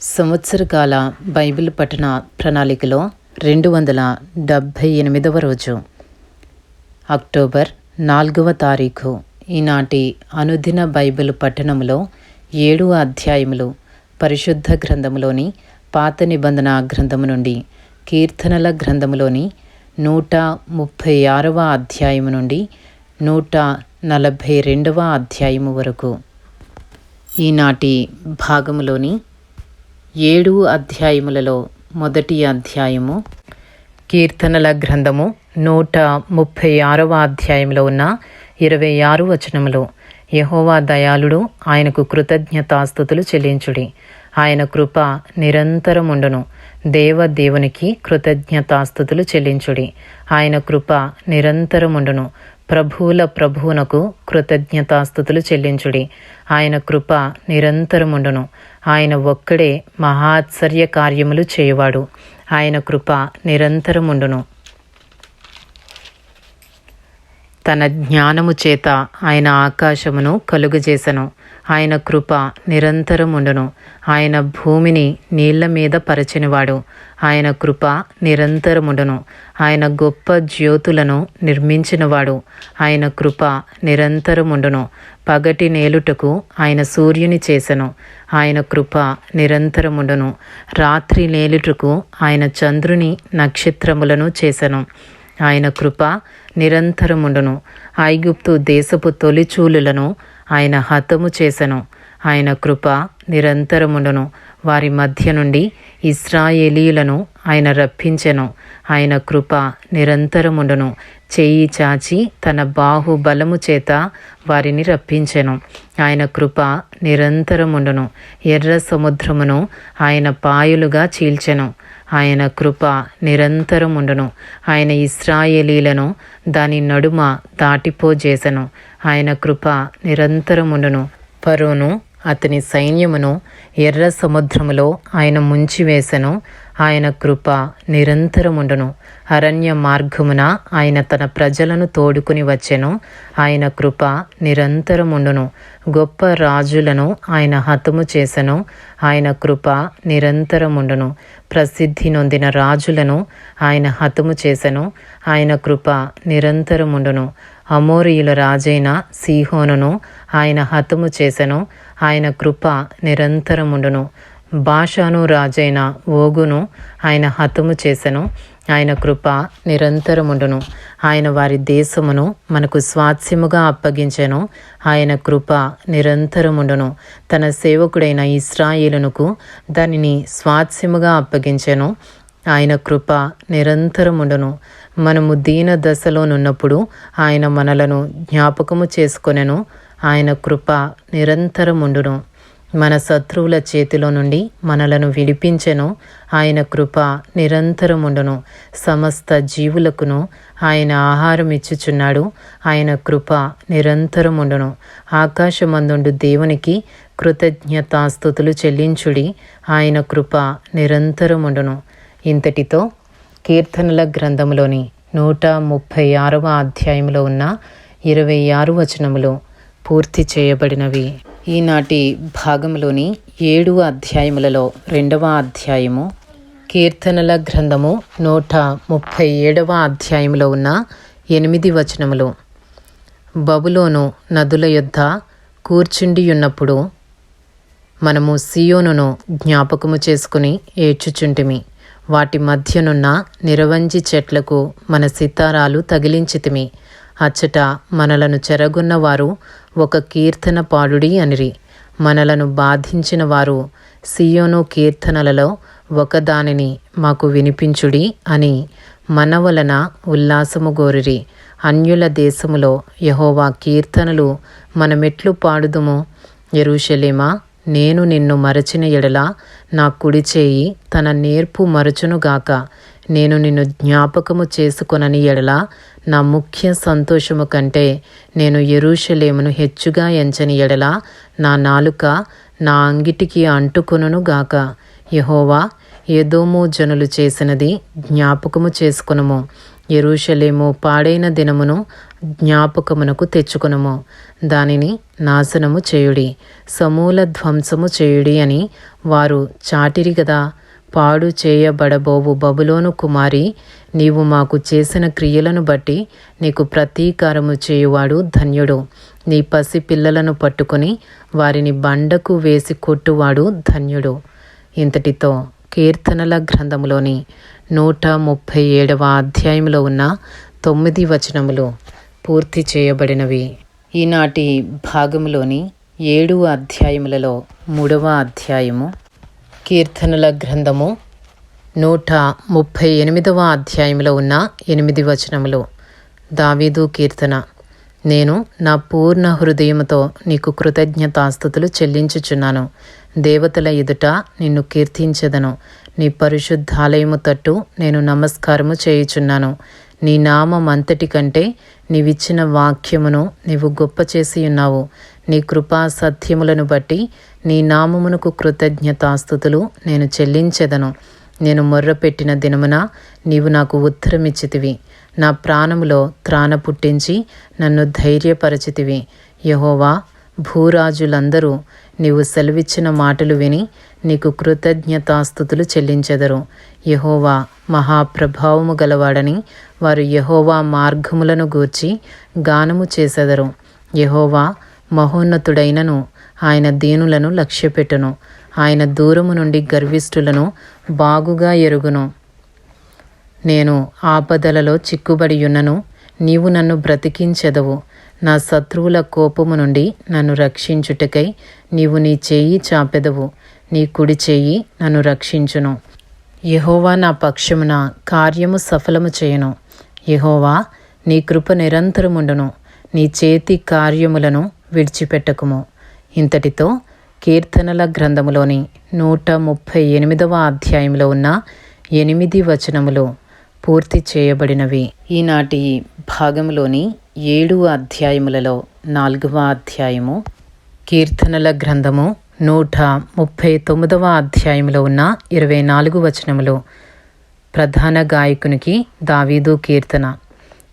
సంవత్సరకాల Bible పఠన ప్రణాళికలో రెండు వందల డెబ్భై ఎనిమిదవ రోజు. అక్టోబర్ నాలుగవ తారీఖు ఈనాటి అనుదిన బైబిల్ పట్టణంలో ఏడు అధ్యాయములు పరిశుద్ధ గ్రంథములోని పాత నిబంధన గ్రంథము నుండి కీర్తనల గ్రంథములోని నూట ముప్పై ఆరవ అధ్యాయము నుండి నూట నలభై రెండవ అధ్యాయము వరకు. ఈనాటి భాగములోని ఏడు అధ్యాయములలో మొదటి అధ్యాయము. కీర్తనల గ్రంథము నూట ముప్పై ఆరవ అధ్యాయంలో ఉన్న ఇరవై ఆరు వచనములు. యహోవా దయాళుడు ఆయనకు కృతజ్ఞతాస్థుతులు చెల్లించుడి. ఆయన కృప నిరంతరముండును. దేవ దేవునికి కృతజ్ఞతాస్థుతులు చెల్లించుడి. ఆయన కృప నిరంతరముండును. ప్రభువుల ప్రభువునకు కృతజ్ఞతాస్థుతులు చెల్లించుడి. ఆయన కృప నిరంతరముండును. ఆయన ఒక్కడే మహాత్సర్య కార్యములు చేయవాడు. ఆయన కృప నిరంతరముండును. తన జ్ఞానము చేత ఆయన ఆకాశమును కలుగజేసను. ఆయన కృప నిరంతరముండును. ఆయన భూమిని నీళ్ళ మీద పరచినవాడు. ఆయన కృప నిరంతరముండును. ఆయన గొప్ప జ్యోతులను నిర్మించినవాడు. ఆయన కృప నిరంతరముండును. పగటి నేలుటకు ఆయన సూర్యుని చేసెను. ఆయన కృప నిరంతరముండును. రాత్రి నేలుటకు ఆయన చంద్రుని నక్షత్రములను చేసెను. ఆయన కృప నిరంతరముండును. ఐగుప్తు దేశపు తొలిచూలులను ఆయన హతము చేసెను. ఆయన కృప నిరంతరముండును. వారి మధ్య నుండి ఇస్రాయేలీలను ఆయన రప్పించెను. ఆయన కృప నిరంతరముండును. చేయి చాచి తన బాహుబలము చేత వారిని రప్పించెను. ఆయన కృప నిరంతరముండును. ఎర్ర సముద్రమును ఆయన పాయలుగా చీల్చెను. ఆయన కృప నిరంతరముండును. ఆయన ఇస్రాయేలీలను దాని నడుమ దాటిపోజేసెను. ఆయన కృప నిరంతరముండును. పరోను అతని సైన్యమును ఎర్ర సముద్రములో ఆయన ముంచివేసెను. ఆయన కృప నిరంతరముండును. అరణ్య మార్గమున ఆయన తన ప్రజలను తోడుకుని వచ్చెను. ఆయన కృప నిరంతరముండును. గొప్ప రాజులను ఆయన హతము చేసెను. ఆయన కృప నిరంతరముండును. ప్రసిద్ధి నొందిన రాజులను ఆయన హతము చేసెను. ఆయన కృప నిరంతరముండును. అమోరియుల రాజైన సీహోనును ఆయన హతము చేసెను. ఆయన కృప నిరంతరముండును. భాషాను రాజైన ఓగును ఆయన హతము చేసెను. ఆయన కృప నిరంతరముండును. ఆయన వారి దేశమును మనకు స్వాస్యముగా అప్పగించెను. ఆయన కృప నిరంతరముండును. తన సేవకుడైన ఇస్రాయేలునకు దానిని స్వాస్యముగా అప్పగించెను. ఆయన కృప నిరంతరముండును. మనము దీన దశలోనున్నప్పుడు ఆయన మనలను జ్ఞాపకము చేసుకొనెను. ఆయన కృప నిరంతరముండును. మన శత్రువుల చేతిలో నుండి మనలను విడిపించెను. ఆయన కృప నిరంతరముండును. సమస్త జీవులకును ఆయన ఆహారం ఇచ్చుచున్నాడు. ఆయన కృప నిరంతరముండును. ఆకాశమందుండు దేవునికి కృతజ్ఞతాస్థుతులు చెల్లించుడి. ఆయన కృప నిరంతరముండును. ఇంతటితో కీర్తనల గ్రంథంలోని నూట ముప్పై ఆరవ అధ్యాయంలో ఉన్న ఇరవై ఆరు వచనములు పూర్తి చేయబడినవి. ఈనాటి భాగంలోని ఏడు అధ్యాయములలో రెండవ అధ్యాయము కీర్తనల గ్రంథము నూట ముప్పై ఏడవ అధ్యాయంలో ఉన్న ఎనిమిది వచనములు. బబులోను నదుల యొద్ద కూర్చుండి ఉన్నప్పుడు మనము సియోనును జ్ఞాపకము చేసుకుని ఏడ్చుచుంటిమి. వాటి మధ్యనున్న నిరవంజి చెట్లకు మన సితారాలు తగిలించితిమి. అచ్చట మనలను చెరగున్నవారు ఒక కీర్తన పాడుడి అనిరి. మనలను బాధించిన వారు సియోను కీర్తనలలో ఒకదానిని మాకు వినిపించుడి అని మన వలన ఉల్లాసము గోరిరి. అన్యుల దేశములో యహోవా కీర్తనలు మనమెట్లు పాడుదుము. ఎరుషలేమా నేను నిన్ను మరచిన ఎడల నా కుడి చేయి తన నేర్పు మరచునుగాక నేను నిన్ను జ్ఞాపకము చేసుకొనని ఎడల నా ముఖ్య సంతోషము కంటే నేను ఎరుషలేమును హెచ్చుగా ఎంచని ఎడల నా నాలుక నా అంగిటికి అంటుకొనుగాక యహోవా ఏదోమో జనులు చేసినది జ్ఞాపకము చేసుకునము. ఎరుషలేము పాడైన దినమును జ్ఞాపకమునకు తెచ్చుకునము. దానిని నాశనము చేయుడి సమూల ధ్వంసము చేయుడి అని వారు చాటిరి గదా. పాడు చేయబడబోవు బబులోను కుమారి నీవు మాకు చేసిన క్రియలను బట్టి నీకు ప్రతీకారము చేయువాడు ధన్యుడు. నీ పసి పిల్లలను పట్టుకొని వారిని బండకు వేసి కొట్టువాడు ధన్యుడు. ఇంతటితో కీర్తనల గ్రంథములోని నూట ముప్పై ఏడవ అధ్యాయంలో ఉన్న తొమ్మిది వచనములు పూర్తి చేయబడినవి. ఈనాటి భాగంలోని ఏడు అధ్యాయములలో మూడవ అధ్యాయము కీర్తనల గ్రంథము నూట ముప్పై ఎనిమిదవ అధ్యాయంలో ఉన్న ఎనిమిది వచనములు. దావీదు కీర్తన నేను నా పూర్ణ హృదయముతో నీకు కృతజ్ఞతాస్థుతులు చెల్లించుచున్నాను. దేవతల ఎదుట నిన్ను కీర్తించదను. నీ పరిశుద్ధాలయము తట్టు నేను నమస్కారము చేయుచున్నాను. నీ నామం అంతటి కంటే నీవిచ్చిన వాక్యమును నీవు గొప్ప చేసి ఉన్నావు. నీ కృపా సత్యములను బట్టి నీ నామమునకు కృతజ్ఞతాస్థుతులు నేను చెల్లించెదను. నేను మొర్రపెట్టిన దినమున నీవు నాకు ఉత్తరమిచ్చితివి. నా ప్రాణములో త్రాణ పుట్టించి నన్ను ధైర్యపరచితివి. యహోవా భూరాజులందరూ నీవు సెలవిచ్చిన మాటలు విని నీకు కృతజ్ఞతాస్థుతులు చెల్లించెదరు. యహోవా మహాప్రభావము గలవాడని వారు యహోవా మార్గములను గూర్చి గానము చేసెదరు. యహోవా మహోన్నతుడైనను ఆయన దీనులను లక్ష్యపెట్టును. ఆయన దూరము నుండి గర్విష్ఠులను బాగుగా ఎరుగును. నేను ఆపదలలో చిక్కుబడియున్నను నీవు నన్ను బ్రతికించెదవు. నా శత్రువుల కోపము నుండి నన్ను రక్షించుటకై నీవు నీ చేయి చాపెదవు. నీ కుడి చేయి నన్ను రక్షించును. యహోవా నా పక్షమున కార్యము సఫలము చేయను. యహోవా నీ కృప నిరంతరముండును. నీ చేతి కార్యములను విడిచిపెట్టకుము. ఇంతటితో కీర్తనల గ్రంథములోని నూట ముప్పై ఎనిమిదవ అధ్యాయంలో ఉన్న ఎనిమిది వచనములు పూర్తి చేయబడినవి. ఈనాటి భాగంలోని ఏడు అధ్యాయములలో నాలుగవ అధ్యాయము కీర్తనల గ్రంథము నూట ముప్పై తొమ్మిదవ అధ్యాయంలో ఉన్న ఇరవై నాలుగు వచనములు. ప్రధాన గాయకునికి దావీదు కీర్తన.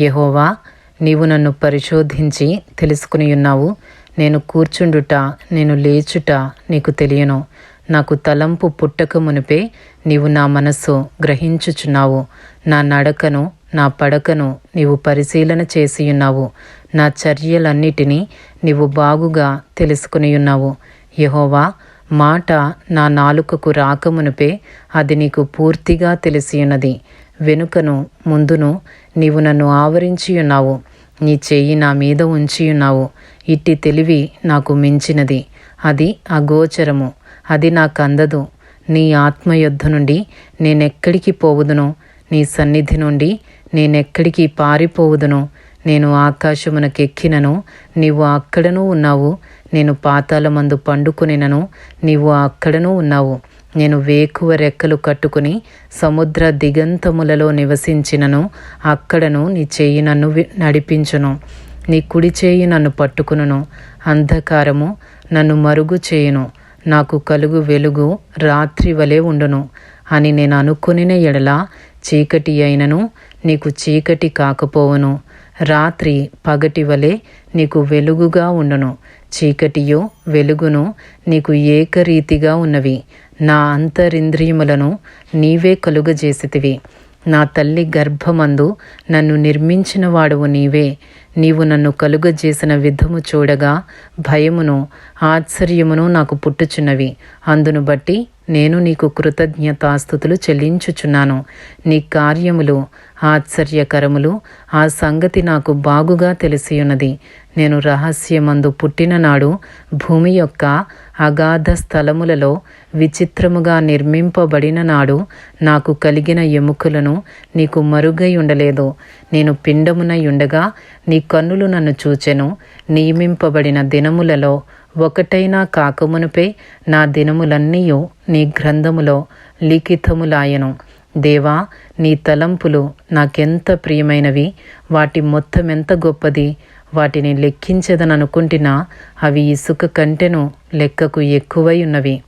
యహోవా నీవు నన్ను పరిశోధించి తెలుసుకుని ఉన్నావు. నేను కూర్చుండుట నేను లేచుట నీకు తెలియను. నాకు తలంపు పుట్టక మునిపే నీవు నా మనస్సు గ్రహించుచున్నావు. నా నడకను నా పడకను నీవు పరిశీలన చేసియున్నావు. నా చర్యలన్నిటినీ నీవు బాగుగా తెలుసుకుని ఉన్నావు యహోవా మాట నా నాలుకకు రాకమునుపే అది నీకు పూర్తిగా తెలిసి ఉన్నది వెనుకను ముందును నీవు నన్ను ఆవరించి ఉన్నావు నీ చెయ్యి నా మీద ఉంచి ఉన్నావు ఇట్టి తెలివి నాకు మించినది. అది అగోచరము. అది నాకందదు నీ ఆత్మయుద్ధ నుండి నేనెక్కడికి పోవుదును? నీ సన్నిధి నుండి నేనెక్కడికి పారిపోవుదును? నేను ఆకాశమునకెక్కినను. నీవు అక్కడనూ ఉన్నావు. నేను పాతాళమందు పండుకొనినను నీవు అక్కడనూ ఉన్నావు. నేను వేకువ రెక్కలు కట్టుకుని సముద్ర దిగంతములలో నివసించినను అక్కడను నీ చెయ్యి నన్ను నడిపించును. నీ కుడి చేయి నన్ను పట్టుకును అంధకారము నన్ను మరుగు చేయును. నాకు కలుగు వెలుగు రాత్రి వలె ఉండును. అని నేను అనుకునిన ఎడల చీకటి అయినను నీకు చీకటి కాకపోవును. రాత్రి పగటి వలె నీకు వెలుగుగా ఉండును. చీకటియో వెలుగును నీకు ఏకరీతిగా ఉన్నవి. నా అంతరింద్రియములను నీవే కలుగజేసితివి. నా తల్లి గర్భమందు నన్ను నిర్మించిన వాడువు నీవే. నీవు నన్ను కలుగజేసిన విధము చూడగా భయమును ఆశ్చర్యమును నాకు పుట్టుచున్నవి. అందును బట్టి నేను నీకు కృతజ్ఞతాస్థుతులు చెల్లించుచున్నాను. నీ కార్యములు ఆశ్చర్యకరములు ఆ సంగతి నాకు బాగుగా తెలిసియున్నది. నేను రహస్యమందు పుట్టిన నాడు భూమి యొక్క అగాధ స్థలములలో విచిత్రముగా నిర్మింపబడిన నాడు నాకు కలిగిన ఎముకలను నీకు మరుగై ఉండలేదు. నేను పిండమునై ఉండగా నీ కన్నులు నన్ను చూచెను. నియమింపబడిన దినములలో ఒకటైనా కాకమునుపే నా దినములన్నీయు నీ గ్రంథములో లిఖితములాయను. దేవా నీ తలంపులు నాకెంత ప్రియమైనవి? వాటి మొత్తం ఎంత గొప్పది? వాటిని లెక్కించదననుకుంటున్నా అవి ఇసుక కంటెను లెక్కకు ఎక్కువై ఉన్నవి.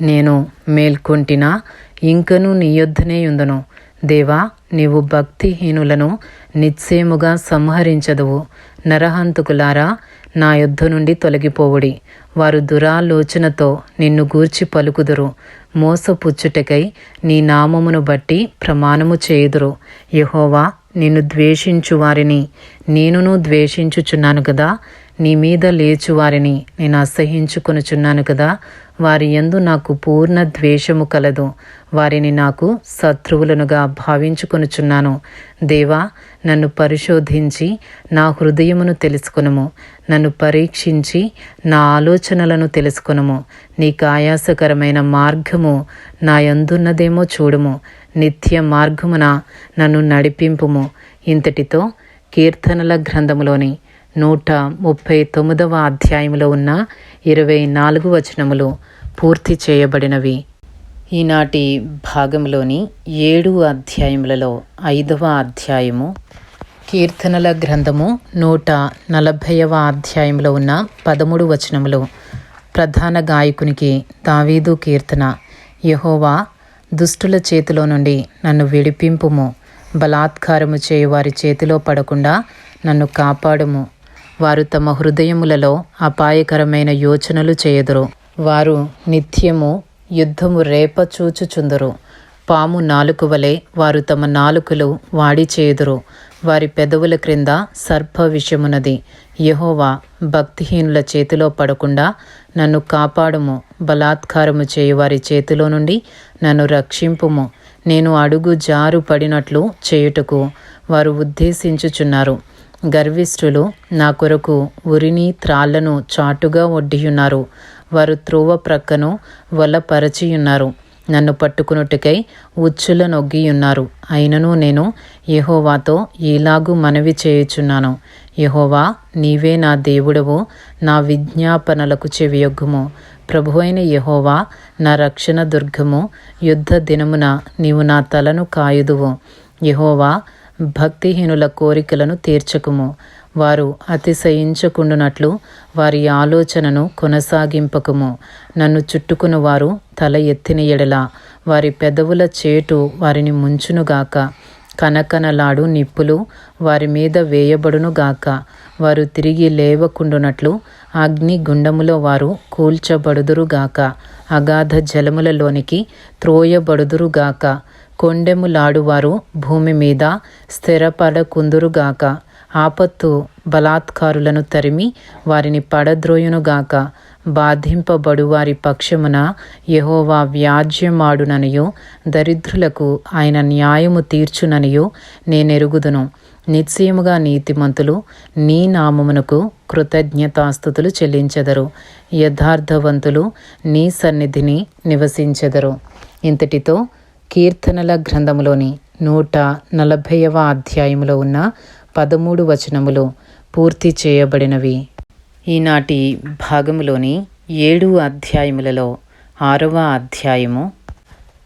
నేను మేల్కొంటినా ఇంకనూ నీ యొద్దనే ఉందను. దేవా నీవు భక్తిహీనులను నిశ్చయముగా సంహరించదువు. నరహంతుకులారా నా యుద్ధ నుండి తొలగిపోవుడి. వారు దురాలోచనతో నిన్ను గూర్చి పలుకుదురు. మోసపుచ్చుటకై నీ నామమును బట్టి ప్రమాణము చేయుదురు. యహోవా నిన్ను ద్వేషించు వారిని నేనును ద్వేషించుచున్నాను కదా నీ మీద లేచు వారిని నేను అసహించుకొనుచున్నాను కదా వారి ఎందు నాకు పూర్ణ ద్వేషము కలదు. వారిని నాకు శత్రువులనుగా భావించుకొనుచున్నాను. దేవా నన్ను పరిశోధించి నా హృదయమును తెలుసుకునుము. నన్ను పరీక్షించి నా ఆలోచనలను తెలుసుకునుము. నీకు ఆయాసకరమైన మార్గము నా యందున్నదేమో చూడుము. నిత్య మార్గమున నన్ను నడిపింపుము. ఇంతటితో కీర్తనల గ్రంథములోని నూట ముప్పై తొమ్మిదవ అధ్యాయంలో ఉన్న ఇరవై నాలుగు వచనములు పూర్తి చేయబడినవి. ఈనాటి భాగంలోని ఏడు అధ్యాయములలో ఐదవ అధ్యాయము కీర్తనల గ్రంథము నూట నలభైవ అధ్యాయంలో ఉన్న పదమూడు వచనములు. ప్రధాన గాయకునికి దావీదు కీర్తన. యహోవా దుష్టుల చేతిలో నుండి నన్ను విడిపింపుము. బలాత్కారము చేయు వారి చేతిలో పడకుండా నన్ను కాపాడుము. వారు తమ హృదయములలో అపాయకరమైన యోచనలు చేయదురు. వారు నిత్యము యుద్ధము రేపచూచుచుందరు పాము నాలుక వలె వారు తమ నాలుకలు వాడి చేయుదురు. వారి పెదవుల క్రింద సర్ప విషమునది యహోవా భక్తిహీనుల చేతిలో పడకుండా నన్ను కాపాడుము బలాత్కారము చేయు వారి చేతిలో నుండి నన్ను రక్షింపుము. నేను అడుగు జారు పడినట్లు చేయుటకు వారు ఉద్దేశించుచున్నారు. గర్విష్ఠులు నా కొరకు ఉరిని త్రాళ్ళను చాటుగా ఒడ్డియున్నారు. వారు త్రోవ ప్రక్కను వలపరచియున్నారు. నన్ను పట్టుకున్నట్టుకై ఉచ్చుల నొగ్గియున్నారు. అయినను నేను యహోవాతో ఈలాగు మనవి చేయుచున్నాను. యహోవా నీవే నా దేవుడవు నా విజ్ఞాపనలకు చెవియొగ్గుము. ప్రభు అయిన యహోవా నా రక్షణ దుర్గము యుద్ధ దినమున నీవు నా తలను కాయుదువు. యహోవా భక్తిహీనుల కోరికలను తీర్చకుము. వారు అతిశయించకుండునట్లు వారి ఆలోచనను కొనసాగింపకము. నన్ను చుట్టుకుని వారు తల ఎత్తిన ఎడల వారి పెదవుల చేటు వారిని ముంచునుగాక కనకనలాడు నిప్పులు వారి మీద వేయబడునుగాక వారు తిరిగి లేవకుండునట్లు అగ్ని గుండములో వారు కూల్చబడుదురుగాక అగాధ జలములలోనికి త్రోయబడుదురుగాక కొండెములాడువారు భూమి మీద స్థిరపడకుందురుగాక ఆపత్తు బలాత్కారులను తరిమి వారిని పడద్రోయునుగాక బాధింపబడు వారి పక్షమున యహోవా వ్యాజ్యమాడుననియో దరిద్రులకు ఆయన న్యాయము తీర్చుననియో నేనెరుగుదును. నిశ్చయముగా నీతిమంతులు నీ నామమునకు కృతజ్ఞతాస్థుతులు చెల్లించెదరు. యథార్థవంతులు నీ సన్నిధిని నివసించెదరు. ఇంతటితో కీర్తనల గ్రంథములోని నూట నలభైవ అధ్యాయములో ఉన్న పదమూడు వచనములు పూర్తి చేయబడినవి. ఈనాటి భాగములోని ఏడు అధ్యాయములలో ఆరవ అధ్యాయము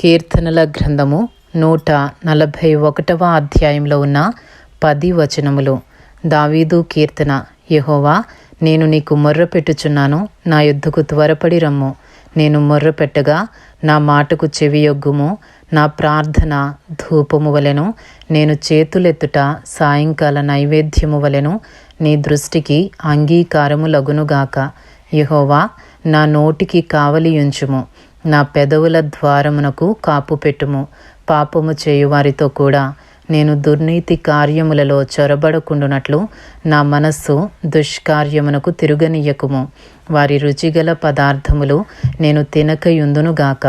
కీర్తనల గ్రంథము నూట నలభై ఒకటవ అధ్యాయంలో ఉన్న పది వచనములు. దావీదు కీర్తన యహోవా నేను నీకు మొర్ర పెట్టుచున్నాను నా యుద్ధకు త్వరపడి రమ్ము. నేను మొర్ర పెట్టగా నా మాటకు చెవియొగ్గుము నా ప్రార్థన ధూపము వలెను నేను చేతులెత్తుట సాయంకాల నైవేద్యము వలెను నీ దృష్టికి అంగీకారము లగునుగాక. యహోవా నా నోటికి కావలియుంచుము నా పెదవుల ద్వారమునకు కాపు పెట్టుము. పాపము చేయువారితో కూడా నేను దుర్నీతి కార్యములలో చొరబడకుండునట్లు నా మనస్సు దుష్కార్యమునకు తిరుగనీయకుము. వారి రుచిగల పదార్థములు నేను తినకయుందునుగాక.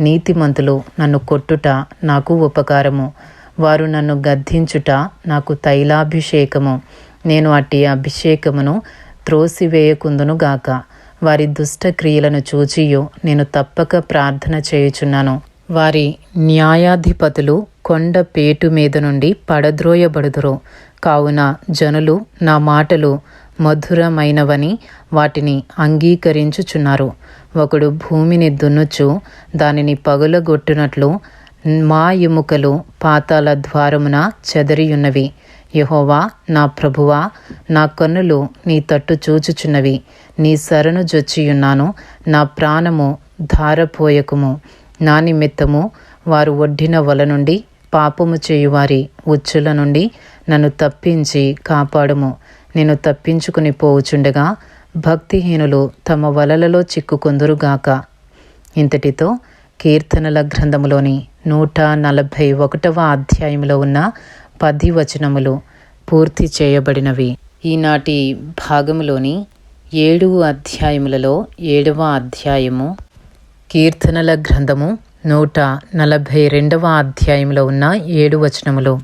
నీతిమంతులు నన్ను కొట్టుట నాకు ఉపకారము. వారు నన్ను గద్దించుట నాకు తైలాభిషేకము. నేను అట్టి అభిషేకమును త్రోసివేయకుందునుగాక వారి దుష్ట క్రియలను చూచియు నేను తప్పక ప్రార్థన చేయుచున్నాను. వారి న్యాయాధిపతులు కొండ పేటు మీద నుండి పడద్రోయబడుదురు. కావున జనులు నా మాటలు మధురమైనవని వాటిని అంగీకరించుచున్నారు. ఒకడు భూమిని దున్నుచు దానిని పగులగొట్టునట్లు మా ఎముకలు పాతాల ద్వారమున చెదరియున్నవి. యహోవా నా ప్రభువా నా కన్నులు నీ తట్టు చూచుచున్నవి. నీ శరణు జొచ్చియున్నాను నా ప్రాణము ధారపోయకుము. నా నిమిత్తము వారు ఒడ్డిన వల నుండి పాపము చేయువారి ఉచ్చుల నుండి నన్ను తప్పించి కాపాడుము. నేను తప్పించుకుని పోవుచుండగా భక్తిహీనులు తమ వలలలో చిక్కుకొందురుగాక. ఇంతటితో కీర్తనల గ్రంథములోని నూట నలభై ఒకటవ అధ్యాయంలో ఉన్న పది వచనములు పూర్తి చేయబడినవి. ఈనాటి భాగములోని ఏడు అధ్యాయములలో ఏడవ అధ్యాయము కీర్తనల గ్రంథము నూట నలభై రెండవ అధ్యాయంలో ఉన్న ఏడు వచనములు.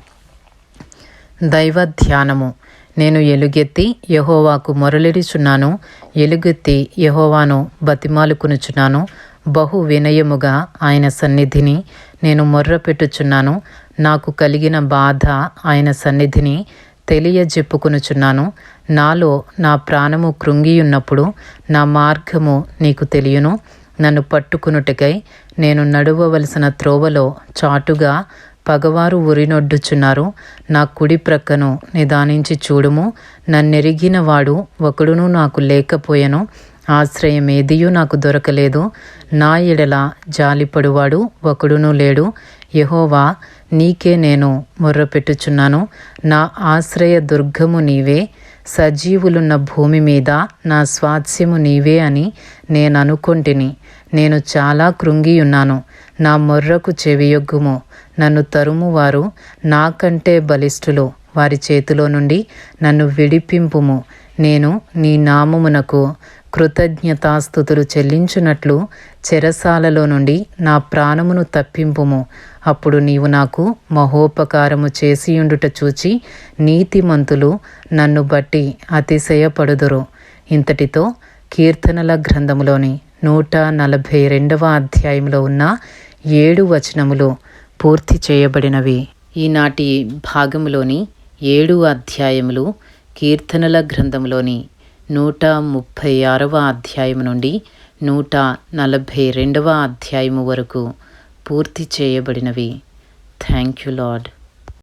దైవ ధ్యానము. నేను ఎలుగెత్తి యహోవాకు మొరలిడుచున్నాను. ఎలుగెత్తి యహోవాను బతిమాలుకునుచున్నాను. బహు వినయముగా ఆయన సన్నిధిని నేను మొర్ర పెట్టుచున్నాను నాకు కలిగిన బాధ ఆయన సన్నిధిని తెలియజెప్పుకునుచున్నాను. నాలో నా ప్రాణము కృంగియున్నప్పుడు నా మార్గము నీకు తెలియను. నన్ను పట్టుకునుటకై నేను నడువవలసిన త్రోవలో చాటుగా పగవారు ఉరినొడ్డుచున్నారు. నా కుడి ప్రక్కను నిదానించి చూడుము. నన్నెరిగిన వాడు ఒకడును నాకు లేకపోయెను. ఆశ్రయం ఏదియూ నాకు దొరకలేదు. నా ఎడల జాలిపడువాడు ఒకడునూ లేడు. యహోవా నీకే నేను మొర్రపెట్టుచున్నాను. నా ఆశ్రయ దుర్గము నీవే. సజీవులున్న భూమి మీద నా స్వాస్యము నీవే అని నేను అనుకొంటిని నేను చాలా కృంగియున్నాను. నా మొర్రకు చెవియొగ్గుము. నన్ను తరుమువారు నాకంటే బలిష్ఠులు. వారి చేతిలో నుండి నన్ను విడిపింపుము. నేను నీ నామమునకు కృతజ్ఞతాస్థుతులు చెల్లించునట్లు చెరసాలలో నుండి నా ప్రాణమును తప్పింపుము. అప్పుడు నీవు నాకు మహోపకారము చేసియుండుట చూచి నీతిమంతులు నన్ను బట్టి అతిశయపడుదురు. ఇంతటితో కీర్తనల గ్రంథములోని నూట నలభై రెండవ అధ్యాయంలో ఉన్న ఏడు వచనములు పూర్తి చేయబడినవి. ఈనాటి భాగములోని ఏడు అధ్యాయములు కీర్తనల గ్రంథంలోని నూట ముప్పై ఆరవ అధ్యాయం నుండి నూట నలభై రెండవ అధ్యాయము వరకు పూర్తి చేయబడినవి. Thank you lord